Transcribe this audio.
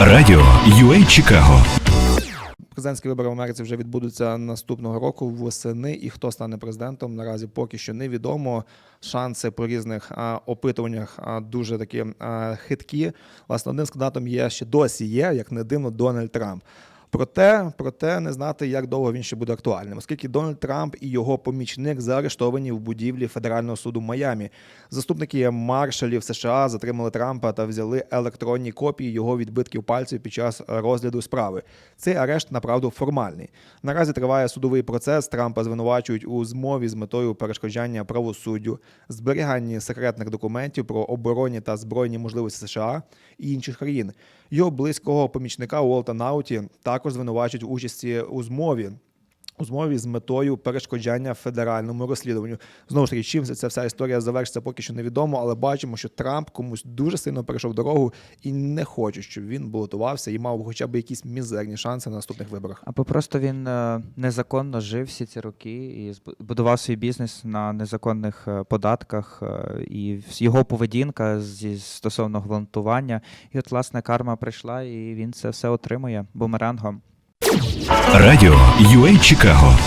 Радіо UA Чикаго. Президентські вибори в Америці вже відбудуться наступного року восени. І хто стане президентом, наразі поки що невідомо. Шанси по різних опитуваннях дуже такі хиткі. Власне, одним з кандидатом є ще досі є, як не дивно, Дональд Трамп. Проте, проте не знати, як довго він ще буде актуальним, оскільки Дональд Трамп і його помічник заарештовані в будівлі федерального суду Майамі. Заступники маршалів США затримали Трампа та взяли електронні копії його відбитків пальців під час розгляду справи. Цей арешт направду формальний. Наразі триває судовий процес. Трампа звинувачують у змові з метою перешкоджання правосуддю, зберіганні секретних документів про оборонні та збройні можливості США і інших країн. Його близького помічника Уолта Науті також звинувачують в участі у змові. У змові з метою перешкоджання федеральному розслідуванню. Знову ж таки, чим ця вся історія завершиться, поки що невідомо, але бачимо, що Трамп комусь дуже сильно перейшов дорогу і не хоче, щоб він балотувався і мав хоча б якісь мізерні шанси на наступних виборах. Або просто він е, незаконно жив всі ці роки і будував свій бізнес на незаконних е, податках, е, і його поведінка зі стосовно гвалтування. І от, власне, карма прийшла, і він це все отримує бумерангом. Радіо UA Чикаго.